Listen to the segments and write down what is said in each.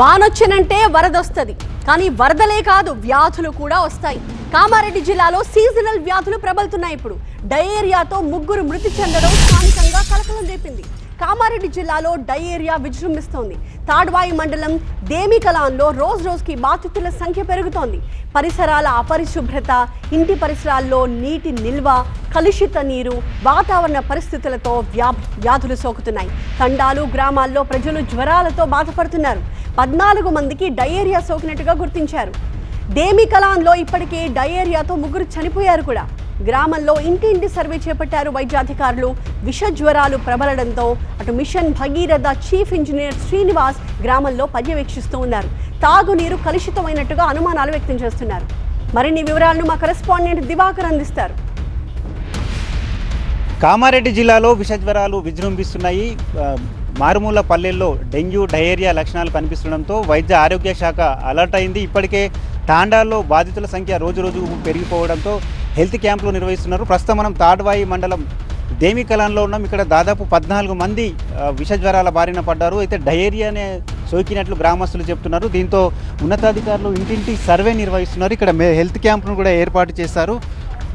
వానొచ్చినంటే వరదొస్తుంది. కానీ వరదలే కాదు వ్యాధులు కూడా వస్తాయి. కామారెడ్డి జిల్లాలో సీజనల్ వ్యాధులు ప్రబలుతున్నాయి ఇప్పుడు. డయేరియాతో ముగ్గురు మృతి చెందడం స్థానికంగా కలకలం రేపింది. కామారెడ్డి జిల్లాలో డయేరియా విజృంభిస్తోంది. తాడ్వాయి మండలం దేమికలాన్లో రోజు రోజుకి బాధితుల సంఖ్య పెరుగుతోంది. పరిసరాల అపరిశుభ్రత ఇంటి పరిసరాల్లో నీటి నిల్వ కలుషిత నీరు వాతావరణ పరిస్థితులతో వ్యా వ్యాధులు సోకుతున్నాయి. తండాలు గ్రామాల్లో ప్రజలు జ్వరాలతో బాధపడుతున్నారు. పద్నాలుగు మందికి డయేరియా సోకినట్టుగా గుర్తించారు. దేమికలాన్లో ఇప్పటికే డయేరియాతో ముగ్గురు చనిపోయారు కూడా. గ్రామంలో ఇంటింటి సర్వే చేపట్టారు వైద్యాధికారులు. విష జ్వరాలు ప్రబలడంతో అటు mission Bhagiratha chief engineer Srinivas గ్రామంలో పర్యవేక్షిస్తూ ఉన్నారు. తాగునీరు కలుషితమైనట్టుగా అనుమానాలు వ్యక్తం చేస్తున్నారు. మరిన్ని వివరాలను మా కరెస్పాండెంట్ దివాకర్ అందిస్తారు. కామారెడ్డి జిల్లాలో విషజ్వరాలు విజృంభిస్తున్నాయి. మారుమూల పల్లెల్లో డెంగ్యూ డయేరియా లక్షణాలు కనిపిస్తుండడంతో వైద్య ఆరోగ్య శాఖ అలర్ట్ అయింది. ఇప్పటికే తాండాల్లో బాధితుల సంఖ్య రోజు రోజు పెరిగిపోవడంతో హెల్త్ క్యాంపులు నిర్వహిస్తున్నారు. ప్రస్తుతం మనం తాడ్వాయి మండలం దేమికలంలో ఉన్నాం. ఇక్కడ దాదాపు పద్నాలుగు మంది విషజ్వరాల బారిన పడ్డారు. అయితే డయేరియానే సోకినట్లు గ్రామస్తులు చెప్తున్నారు. దీంతో ఉన్నతాధికారులు ఇంటింటి సర్వే నిర్వహిస్తున్నారు. ఇక్కడ హెల్త్ క్యాంపును కూడా ఏర్పాటు చేశారు.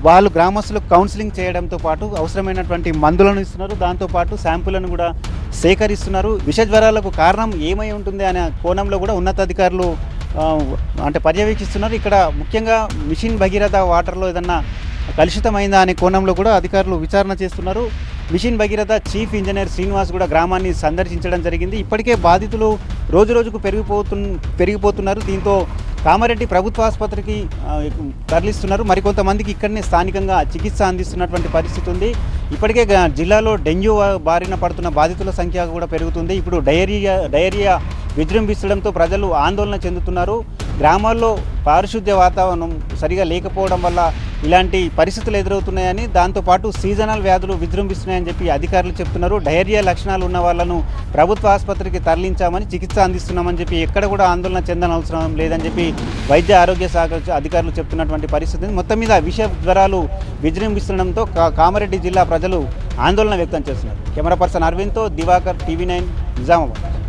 వాళ్ళు గ్రామస్తులకు కౌన్సిలింగ్ చేయడంతో పాటు అవసరమైనటువంటి మందులను ఇస్తున్నారు. దాంతోపాటు శాంపులను కూడా సేకరిస్తున్నారు. విష జ్వరాలకు కారణం ఏమై ఉంటుంది అనే కోణంలో కూడా ఉన్నతాధికారులు అంటే పర్యవేక్షిస్తున్నారు. ఇక్కడ ముఖ్యంగా మిషన్ భగీరథ వాటర్లో ఏదన్నా కలుషితమైందా అనే కోణంలో కూడా అధికారులు విచారణ చేస్తున్నారు. Mission Bhagiratha chief engineer Srinivas కూడా గ్రామాన్ని సందర్శించడం జరిగింది. ఇప్పటికే బాధితులు రోజు రోజుకు పెరిగిపోతు పెరిగిపోతున్నారు. దీంతో కామారెడ్డి ప్రభుత్వ ఆసుపత్రికి తరలిస్తున్నారు. మరికొంతమందికి ఇక్కడనే స్థానికంగా చికిత్స అందిస్తున్నటువంటి పరిస్థితి ఉంది. ఇప్పటికే గ- జిల్లాలో డెంగ్యూ బారిన పడుతున్న బాధితుల సంఖ్య కూడా పెరుగుతుంది. ఇప్పుడు డయేరియా డయేరియా విజృంభించడంతో ప్రజలు ఆందోళన చెందుతున్నారు. గ్రామాల్లో పారిశుద్ధ్య వాతావరణం సరిగా లేకపోవడం వల్ల ఇలాంటి పరిస్థితులు ఎదురవుతున్నాయని దాంతోపాటు సీజనల్ వ్యాధులు విజృంభిస్తున్నాయని చెప్పి అధికారులు చెప్తున్నారు. డయేరియా లక్షణాలు ఉన్న వాళ్ళను ప్రభుత్వ ఆసుపత్రికి తరలించామని చికిత్స అందిస్తున్నామని చెప్పి ఎక్కడ కూడా ఆందోళన చెందనవసరం లేదని చెప్పి వైద్య ఆరోగ్య శాఖ అధికారులు చెప్తున్నటువంటి పరిస్థితి మొత్తం మీద విష జ్వరాలు విజృంభిస్తుండడంతో కామారెడ్డి జిల్లా ప్రజలు ఆందోళన వ్యక్తం చేస్తున్నారు. కెమెరా పర్సన్ అరవింద్తో దివాకర్ టీవీ నైన్ నిజామాబాద్.